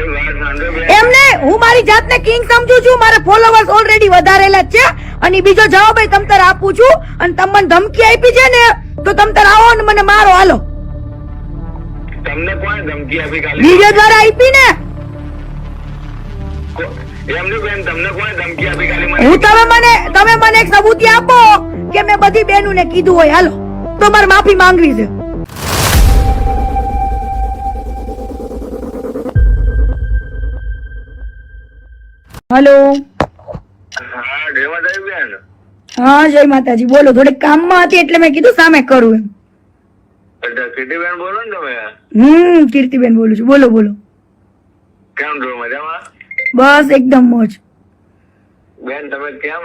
એમને હું મારી જાતને કિંગ સમજુ છું મારા ફોલોવર્સ ઓલરેડી વધારેલા છે. અને બીજો જવાબ એ તમ તાર આપું છું. અને તમને ધમકી આપી છે ને તો તમ તાર આવો ને મને મારો હાલો. તમને કોણ ધમકી આપી કાલે? વિડિયો દ્વારા આપી ને. હું તમે મને તમે મને એક સબૂતી આપો કે મેં બધી બહેનોને કીધું હોય હાલો. તો મારે માફી માંગવી છે. હલો. હા જય માતાજી. બોલો થોડીક કામમાં હતી એટલે મેં કીધું સામે કરું એમ. કીર્તિબેન બોલો ને તમે? હમ કીર્તિબેન બોલું છું. બોલો બોલો. કેમ છો? મજામાં? બસ એકદમ મોજ. બેન તમે કેમ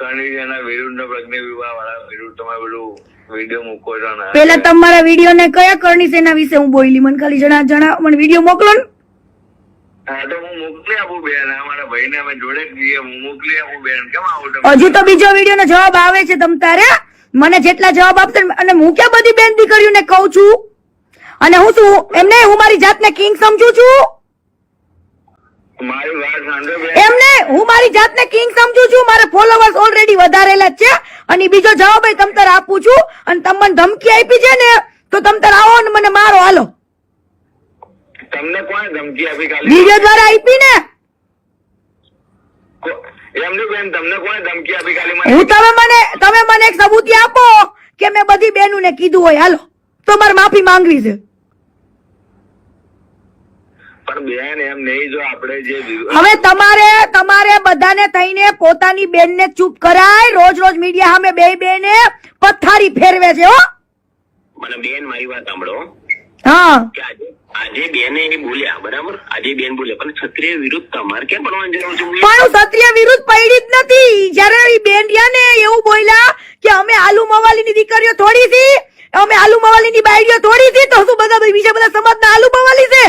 કરણીના વિરુદ્ધ પ્રજ્ઞા વિવાહ વાળા વિરુદ્ધ તમે બધું વીડિયો મૂકો છો પેલા તમારા વીડિયો ને કયા કરણી સેના એના વિશે હું બોલી? મને ખાલી જણા જણા મને વીડિયો મોકલો ને. હજુ તો બીજો વીડિયો નો જવાબ આવે છે તમ તારે? મને જેટલા જવાબ આપશે અને હું ક્યાં બધી બેન દીકરીઓને કહું છું? અને હું શું એમને હું મારી જાતને કિંગ સમજુ છું? એમને હું મારી જાતને કિંગ સમજુ છું? મારા ફોલોવર્સ ઓલરેડી વધારેલા છે. અને બીજો જવાબ તમ તારે આપું છું. અને તમને મને ધમકી આપી છે ને તો તમ તારે આવો ને મને મારો હાલો. તમને કોણ ધમકી આપી કાલે વીડિયો દ્વારા આપી ને? એમની બેન તમને કોણે ધમકી આપી કાલે હું તમે મને તમે મને એક સબૂતી આપો કે મેં બધી બહેનોને કીધું હોય હાલો. તો મારે માફી માંગવી છે. બેન એમ નહીં જો આપણે જે હવે તમારે તમારે બધાને થઈને પોતાની બેનને ચૂપ કરાય. રોજ રોજ મીડિયા સામે બે બેને પથારી ફેરવે છે હો. મને બેન મારી વાત સાંભળો. આજે બેન એ બોલ્યા બરાબર? આજે બેન બોલ્યા પણ ક્ષત્રિય વિરુદ્ધ તમારે કેમ ભણવાની જરૂર છે પણ ક્ષત્રિય વિરુદ્ધ પડી જ નથી. જયારે ઈ બેન ને એવું બોલ્યા કે અમે આલુ મવાલીની દીકરીઓ થોડી હતી અમે આલુ મવાલીની બાયડીઓ થોડી હતી તો શું બધા બીજા બધા સમાજના આલુ મવાલી છે?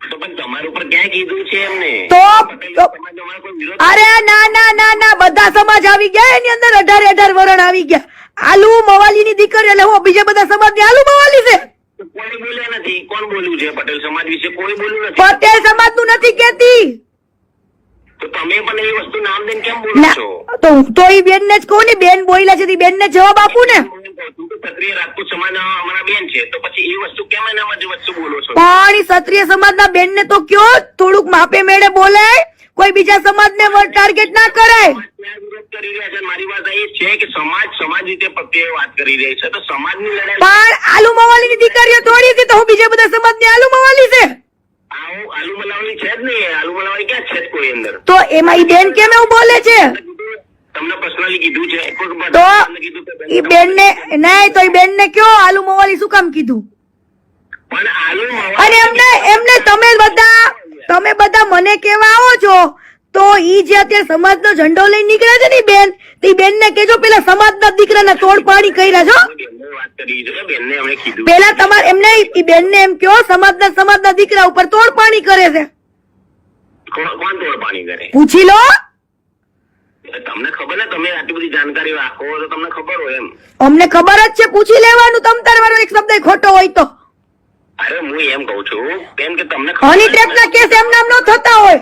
તો પણ તમારા ઉપર ક્યાં કીધું છે એમને? તો પટેલ તો- સમાજ અમારો કોઈ વિરોધ અરે ના ના ના ના બધા સમાજ આવી ગયા એની અંદર. અઢારે અઢાર વરણ આવી ગયા. આલુ મવાલીની દીકરી એટલે હું બીજા બધા સમાજની આલુ મવાલી છે? નથી. કોણ બોલ્યું છે? પટેલ સમાજ વિશે કોઈ બોલ્યું નથી. પટેલ સમાજનું નથી કેતી તો તમે પણ એ વસ્તુ નામ દઈને કેમ બોલો છો? તો હું તો બેન ને જ કહું ને બેન બોલ્યા છે બેન ને જવાબ આપું ને. ક્ષત્રિય રાજપૂત સમાજ અમારા બેન છે. તો પછી એ વસ્તુ કેમ વચ્ચે બોલો છો? પણ સમાજ ના બેન ને તો કયો? થોડુંક માપે મેળે બોલાય કોઈ બીજા સમાજ ને ટાર્ગેટ ના કરાય. કરી રહ્યા છે. મારી વાત એ છે કે સમાજ સમાજ રીતે પ્રત્યે વાત કરી રહી છે. તો સમાજની લડાઈ પણ આલુ મવાલીની દીકરીઓ થોડી હતી તો હું બીજા બધા સમાજની આલુ મવાલી છે? આલુ મલાવણી છે જ નહીં. આલુ મલાવણી ક્યાં છે કોઈ અંદર? તો એમાં ઈ બેન કેમ એવું બોલે છે? તમને પર્સનલી કીધું છે. તો કીધું કે નહીં તો ઈ બેનને કયો આલુ મવાલી શું કામ કીધું? પણ આલુ અને એમને એમને તમે બધા તમે બધા મને કેવા આવો છો તો ઈ જે અત્યારે સમાજનો ઝંડો લઈને નીકળે છે ને બેન તો ઈ બેનને કેજો પેલા સમાજના દીકરાના તોડ પાડી કર્યા છો પેલા તમારે એમને ઈ બેનને એમ કયો સમાજના સમાજના દીકરા ઉપર તોડ પાણી કરે છે. કોણ કોણ તોડ પાણી કરે? પૂછી લો. તમને ખબર ને તમે આટલી બધી જાણકારી રાખો તો તમને ખબર હોય એમ. અમને ખબર જ છે પૂછી લેવાનું તમ તારે મારો એક શબ્દ ખોટો હોય તો. અરે હું એમ કઉ છું બેન કે તમને હની ટ્રેપ ના કેસ એમ નામ ન થતા હોય.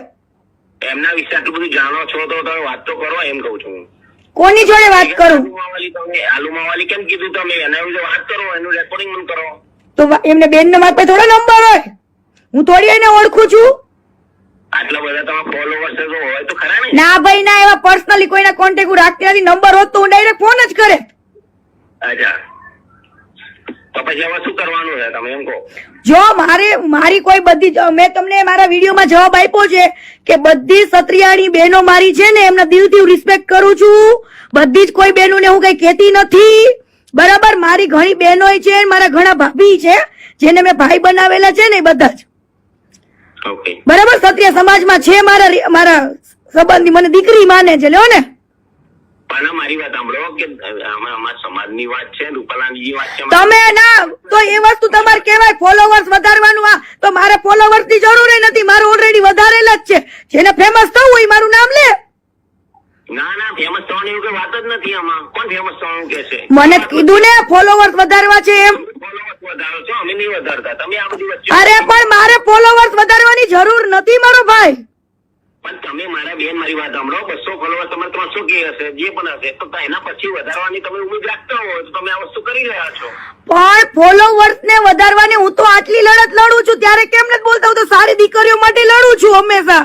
એમના વિશે આટલું બધું જાણો છો તો તમે વાત તો કરો એમ કઉ છું કોની જોડે વાત કરું? આલુ માવાલી કેમ કીધું તમે? એના વિશે વાત કરો એનું રેકોર્ડિંગ મને કરો. તો એમને બેન ના મારા થોડો નંબર હોય. હું થોડી એને ઓળખું છું. આટલા બધા તમારા ફોલોવર્સ તો હોય તો ખરા ને? ના ભાઈ ના એવા પર્સનલી કોઈના કોન્ટેક્ટ હું રાખતી નથી. નંબર હોત તો હું ડાયરેક્ટ ફોન જ કરે. અચ્છા તો પછી હવે શું કરવાનું છે તમે એમ કહો જો મારે મારી કોઈ બધી મેં તમને મારા વિડીયોમાં જવાબ આપ્યો છે કે બધી સત્રિયાળી બહેનો મારી છે ને એમના દિલથી હું રિસ્પેક્ટ કરું છું. બધી જ કોઈ બહેનોને હું કઈ કહેતી નથી. બરાબર? મારી ઘણી બહેનો છે મારા ઘણા ભાભી છે જેને મેં ભાઈ બનાવેલા છે ને બધા જ. બરાબર? ક્ષત્રિય સમાજમાં છે મારા મારા સંબંધી. મને દીકરી માને છે. લ્યો ને. પણ મારી વાત સાંભળો કે અમારા સમાજની વાત છે રૂપાલાની વાત છે તમે ના તો એ વસ્તુ તમારે કહેવાય ફોલોવર્સ વધારવાનું આ. તો મારે ફોલોવર્સની જરૂર નથી મારું ઓલરેડી વધારેલા જ છે. જેને ફેમસ થવું હોય મારું નામ લે. ના ના ફેમસ થવાની એવું કઈ વાત જ નથી આમાં. કોણ ફેમસ થવાનું કે છે મને કીધું ને ફોલોવર્સ વધારવા છે એમ. વધારો છો અમે નહીં વધારતા. તમે આ બધી અરે પણ મારે ફોલોવર્સ વધારવાની જરૂર નથી મારો ભાઈ. પણ તમે મારા બેન મારી વાત સાંભળો બસો ફોલોવર તમારે ત્રણસો કે હશે? જે પણ હશે તો એના પછી વધારવાની તમે ઉમેદ રાખતા હો તો તમે આ વસ્તુ કરી રહ્યા છો. પણ ફોલોવર્સ ને વધારવાની હું તો આટલી લડત લડું છું ત્યારે કેમ નથી બોલતા? હું તો સારી દીકરીઓ માટે લડું છું હંમેશા.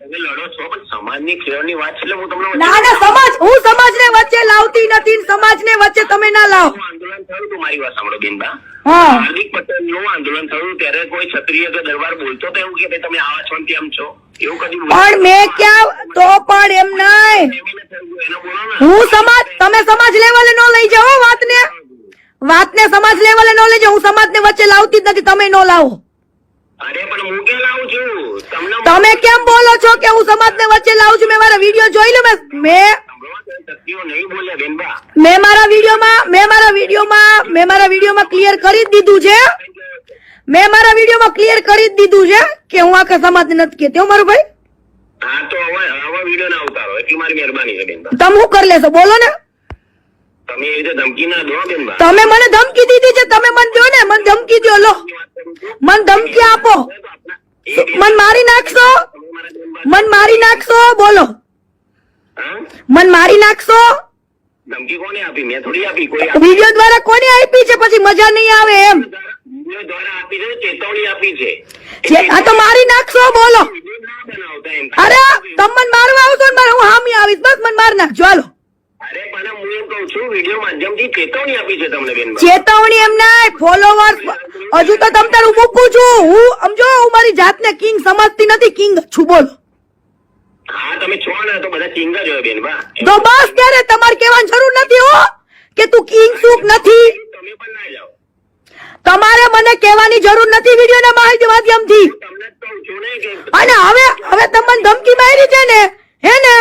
તમે લડો છો પણ સમાજની ખેડની વાત છે હું તમને ના ના સમાજ હું સમાજને વચ્ચે લાવતી નથી સમાજને વચ્ચે તમે ના લાવો. આંદોલન થયું હતું મારી વાત સાંભળો બેનબા. હાર્દિક પટેલ આંદોલન થયું ત્યારે કોઈ ક્ષત્રિય કે દરબાર બોલતો તો એવું કે તમે આવા છો કેમ છો? એવું કદી પણ મેં ક્યાં તો પણ એમ નહીં. હું સમાજ તમે સમાજ લેવલે ન લઈ જાઓ વાતને. વાતને સમાજ લેવલે નો લઈ જાઓ. હું સમાજને વચ્ચે લાવતી જ નથી તમે ન લાવો. અરે પણ હું કે લાવું છું? તમે કેમ બોલો છો કે હું સમાજને વચ્ચે લાવું છું? મેં મારા વીડિયો જોઈ લો મેં મેં મારા વિડીયોમાં મેં મારા વિડીયોમાં મેં મારા વિડીયોમાં ક્લિયર કરી દીધું છે. મેં મારા વિડીયોમાં ક્લિયર કરી જ દીધું છે કે હું આ સમાજને નથી કહેતી મારું ભાઈ. હા તો હવે આવા વીડિયો ના ઉતારો. એટલી મારી મહેરબાની છે બેન તમે શું કરી લેશો? બોલો ને. તમે એ રીતે ધમકી ના દો બેન તમે મને ધમકી દીધી છે તમે મને દો ને મને ધમકી દો લો. મને ધમકી આપો. મન મારી નાખશો? મન મારી નાખશો? બોલો. મન મારી નાખશો? ધમકી કોને આપી મેં થોડી આપી કોઈ વીડિયો દ્વારા કોને આપી છે? પછી મજા નહીં આવે એમ. વીડિયો દ્વારા આપી છે ચેતવણી આપી છે. આ તો મારી નાખશો બોલો. અરે તમે મને મારવા આવશો ને મારે હું હામી આવીશ. બસ મને માર નાખજો હાલો. અરે પણ હું એમ કહું છું વીડિયો માધ્યમથી ચેતવણી આપી છે તમને બેન ચેતવણી એમ નહીં ફોલોવર્સ હજુ તો તમ તારું મૂકું છું. હું સમજો હું મારી જાતને કિંગ સમજતી નથી. કિંગ છું બોલો. હા તમે છો ને તો બધા ચિંગ જ હોય બેન બા તો બસ ત્યારે તમારે કહેવાની જરૂર નથી હો કે તું કિંગ સુખ નથી. તમે પણ ના જાઓ. તમારે મને કહેવાની જરૂર નથી વિડીયોના માહિતી માધ્યમથી. ને અને હવે હવે તમને ધમકી મારી છે ને હે ને?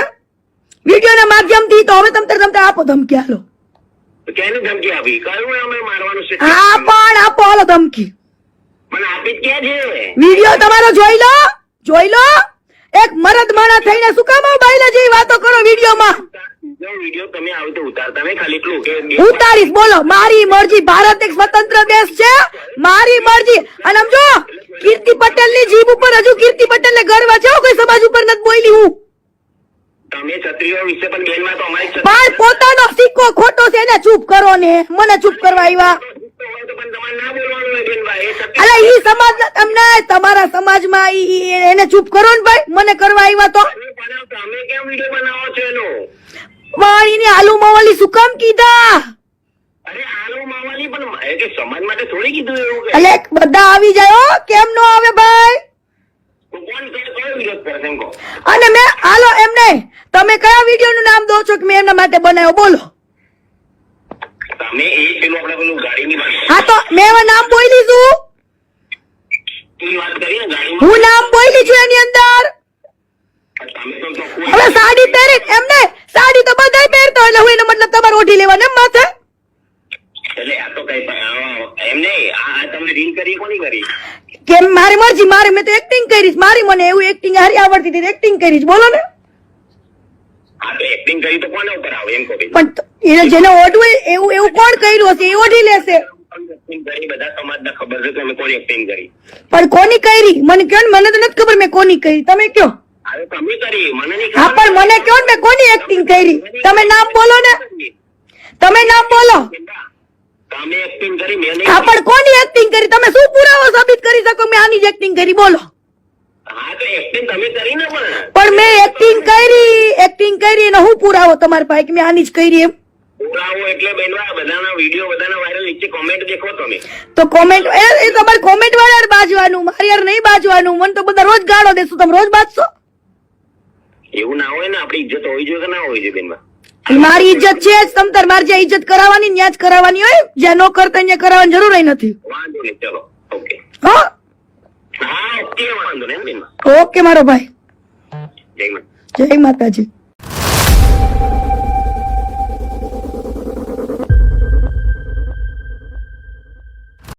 વિડીયોના માધ્યમથી તો હવે તમને તમને આપો ધમકી હાલો. કેની ધમકી આપી? કયું અમે મારવાનું છે? હા પણ આપો હાલો ધમકી. મને આપી ક્યાં છે? વીડિયો તમારો જોઈ લો જોઈ લો. એક મરદ માણા થઈને શું કામ આવું જેવી વાતો કરો વિડીયોમાં? ઉતારીશ બોલો. મારી મરજી ભારત એક સ્વતંત્ર દેશ છે. મારી મરજી. અને સમજો કીર્તિ પટેલની જીભ ઉપર હજુ કીર્તિ પટેલ ને ગર્વ છે કોઈ સમાજ ઉપર નથી બોલી હું. પણ પોતાનો સિક્કો ખોટો છે એને ચૂપ કરો ને. મને ચૂપ કરવા આવ્યા. અલા ઈ સમાજ તમને તમારા સમાજમાં એને ચૂપ કરો ને ભાઈ મને કરવા આવ્યા તો. તમે કેમ વીડિયો બનાવો છો એનો? પણ એની આલુ મવાલી શું કામ કીધા? અરે આલુ માવાની પણ કે સમાજ માટે થોડી કીધું એવું કે? એટલે બધા આવી જાય હો કેમ નો આવે ભાઈ? અને મેં હાલો એમ નહીં તમે કયા વીડિયો નું નામ દો છો કે મેં એમના માટે બનાવ્યો? બોલો. તમે એ પેલું આપણે પેલું ગાડીની હા તો મેં નામ બોલી છું ની વાત કરી ને ગાડીમાં હું નામ બોલી છું એની અંદર? હવે સાડી પહેરી એમ નહીં? સાડી તો બધા પહેરતો એટલે હું એનો મતલબ તમારે ઓઢી લેવાનો એમ માથે એટલે આ તો કઈ એમ નહીં આ તમે રીલ કરી કોની કરી? કેમ મારી મરજી મારે મેં તો એક્ટિંગ કરીશ. મારી મને એવું એક્ટિંગ હારી આવડતી હતી એક્ટિંગ કરીશ. બોલો ને. એક્ટિંગ કરી તો કોના ઉપર આવે? એમ કહો પણ જેને ઓઢવું એવું એવું કોણ કર્યું હશે? એ ઓઢી લેશે. પણ કોની કરી? મને કયો ને મને તો નથી ખબર મેં કોની કરી. તમે કયો? હા પણ મને કયો ને મેં કોની એક્ટિંગ કરી? તમે નામ બોલો ને. તમે નામ બોલો. હા પણ કોની એક્ટિંગ કરી? તમે શું પુરાવો સાબિત કરી શકો મેં આની જ એક્ટિંગ કરી? બોલો. પણ. મેં એક્ટિંગ કરી એક્ટિંગ કરી અને હું પુરાવો તમારી પાસે કે મેં આની જ કરી એમ? પુરાવો એટલે બેનવા બધાના વીડિયો બધાના વાયરલ નીચે કોમેન્ટ દેખો તમે. તો કોમેન્ટ એ એ તમારે કોમેન્ટ વાળા બાજવાનું મારી યાર નહીં બાજવાનું મને તો બધા રોજ ગાળો દેશો તમે રોજ બાજશો? એવું ના હોય ને આપણી ઇજ્જત હોવી જોઈએ કે ના હોવી જોઈએ બેનવા મારી ઇજ્જત છે જ તમતાર મારે જ્યાં ઇજ્જત કરાવવાની ત્યાં જ કરાવવાની હોય જ્યાં ન કરતા ત્યાં કરાવવાની જરૂર નથી. વાંધો નહીં ચલો ઓકે. હા? હા ઓકે વાંધો નહીં બેનવા ઓકે મારો ભાઈ. જય માતાજી. જય માતાજી.